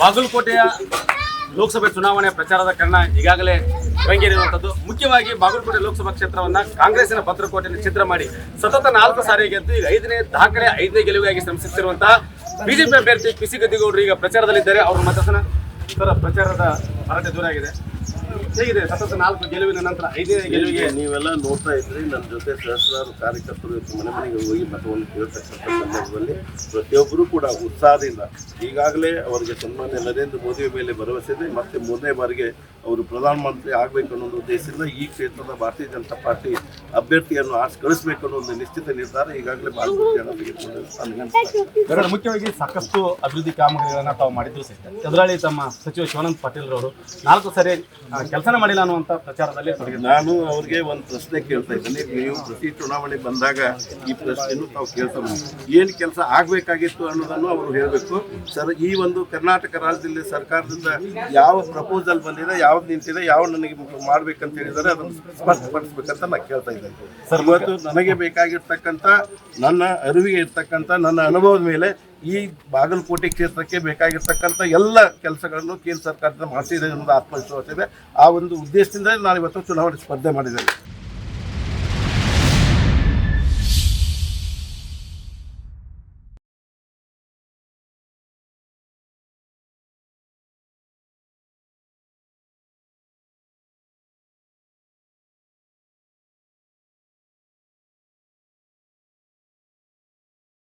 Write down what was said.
ಬಾಗಲಕೋಟೆಯ ಲೋಕಸಭೆ ಚುನಾವಣೆ ಪ್ರಚಾರದ ಕಾರಣ ಈಗಾಗಲೇ ರಂಗೇರಿರುವಂಥದ್ದು ಮುಖ್ಯವಾಗಿ ಬಾಗಲಕೋಟೆ ಲೋಕಸಭಾ ಕ್ಷೇತ್ರವನ್ನ ಕಾಂಗ್ರೆಸ್ಸಿನ ಭದ್ರಕೋಟೆಯಲ್ಲಿ ಚಿತ್ರ ಮಾಡಿ ಸತತ ನಾಲ್ಕು ಸಾರಿ ಗೆದ್ದು ಈಗ ಐದನೇ ದಾಖಲೆ, ಐದನೇ ಗೆಲುವಿಗಾಗಿ ಶ್ರಮಿಸುತ್ತಿರುವಂತಹ ಬಿಜೆಪಿ ಅಭ್ಯರ್ಥಿ ಪಿಸಿ ಗದ್ದಿಗೌಡರು ಈಗ ಪ್ರಚಾರದಲ್ಲಿದ್ದಾರೆ. ಅವರು ಮತ ಪ್ರಚಾರದ ಹರಟೆ ದೂರ ಆಗಿದೆ. ಹೇಗಿದೆ ಸತತ ನಾಲ್ಕು ಗೆಲುವಿನ ನಂತರ ಐದನೇ ಗೆಲುವಿಗೆ ನೀವೆಲ್ಲ ನೋಡ್ತಾ ಇದ್ರಿ ನನ್ನ ಜೊತೆ ಸಹಸ್ರಾರು ಕಾರ್ಯಕರ್ತರು ಇವತ್ತು ಮನೆ ಮನೆಗೆ ಹೋಗಿ ಮತವನ್ನು ಕೇಳ್ತಕ್ಕಂಥ ಸಂದರ್ಭದಲ್ಲಿ ಪ್ರತಿಯೊಬ್ಬರೂ ಕೂಡ ಉತ್ಸಾಹದಿಂದ ಈಗಾಗಲೇ ಅವರಿಗೆ ಸನ್ಮಾನ್ಯ ನರೇಂದ್ರ ಮೋದಿ ಮೇಲೆ ಭರವಸೆ ಇದೆ ಮತ್ತೆ ಮೂರನೇ ಬಾರಿಗೆ ಅವರು ಪ್ರಧಾನಮಂತ್ರಿ ಆಗಬೇಕು ಅನ್ನೋ ಒಂದು ಉದ್ದೇಶದಿಂದ ಈ ಕ್ಷೇತ್ರದ ಭಾರತೀಯ ಜನತಾ ಪಾರ್ಟಿ ಅಭ್ಯರ್ಥಿಯನ್ನು ಆರಿಸಿ ಕಳಿಸಬೇಕು ಅನ್ನೋ ಒಂದು ನಿಶ್ಚಿತ ನಿರ್ಧಾರ ಈಗಾಗಲೇ ಭಾರತೀಯ ಜನ ತೆಗೆದುಕೊಂಡಿದ್ದಾರೆ ಅಂತ ಅನ್ಸುತ್ತೆ. ಅದರ ಮುಖ್ಯವಾಗಿ ಸಾಕಷ್ಟು ಅಭಿವೃದ್ಧಿ ಕಾಮಗಾರಿಗಳನ್ನು ತಾವು ಮಾಡಿದ್ರು ಸಹಿತ ಅದರಲ್ಲಿ ತಮ್ಮ ಸಚಿವ ಶಿವಾನಂದ ಪಾಟೀಲ್ ರವರು ನಾಲ್ಕು ಸರಿ ಕೆಲಸನ ಮಾಡಿಲ್ಲ ಅನ್ನುವಂತ ಪ್ರಚಾರದಲ್ಲಿ ನಾನು ಅವ್ರಿಗೆ ಒಂದು ಪ್ರಶ್ನೆ ಕೇಳ್ತಾ ಇದ್ದೀನಿ. ನೀವು ಪ್ರತಿ ಚುನಾವಣೆ ಬಂದಾಗ ಈ ಪ್ರಶ್ನೆಯನ್ನು ತಾವು ಕೇಳ್ತಾ ಏನು ಏನ್ ಕೆಲಸ ಆಗ್ಬೇಕಾಗಿತ್ತು ಅನ್ನೋದನ್ನು ಅವರು ಹೇಳಬೇಕು. ಸರ್ ಈ ಒಂದು ಕರ್ನಾಟಕ ರಾಜ್ಯದಲ್ಲಿ ಸರ್ಕಾರದಿಂದ ಯಾವ ಪ್ರಪೋಸಲ್ ಬಂದಿದೆ ಯಾವ್ದು ನಿಂತಿದೆ ಯಾವ ನನಗೆ ಮಾಡ್ಬೇಕಂತ ಹೇಳಿದರೆ ಅದನ್ನು ಸ್ಪಷ್ಟಪಡಿಸ್ಬೇಕಂತ ನಾನು ಕೇಳ್ತಾ ಇದ್ದೇನೆ. ಸರ್ ಇವತ್ತು ನನಗೆ ಬೇಕಾಗಿರ್ತಕ್ಕಂಥ ನನ್ನ ಅರಿವಿಗೆ ಇರ್ತಕ್ಕಂಥ ನನ್ನ ಅನುಭವದ ಮೇಲೆ ಈ ಬಾಗಲಕೋಟೆ ಕ್ಷೇತ್ರಕ್ಕೆ ಬೇಕಾಗಿರ್ತಕ್ಕಂಥ ಎಲ್ಲ ಕೆಲಸಗಳನ್ನು ಕೇಂದ್ರ ಸರ್ಕಾರದಿಂದ ಮಾಡಿಸಿದೆ ಅನ್ನೋದು ಆತ್ಮವಿಶ್ವಾಸ ಇದೆ. ಆ ಒಂದು ಉದ್ದೇಶದಿಂದ ನಾನು ಇವತ್ತು ಚುನಾವಣೆ ಸ್ಪರ್ಧೆ ಮಾಡಿದ್ದೇನೆ.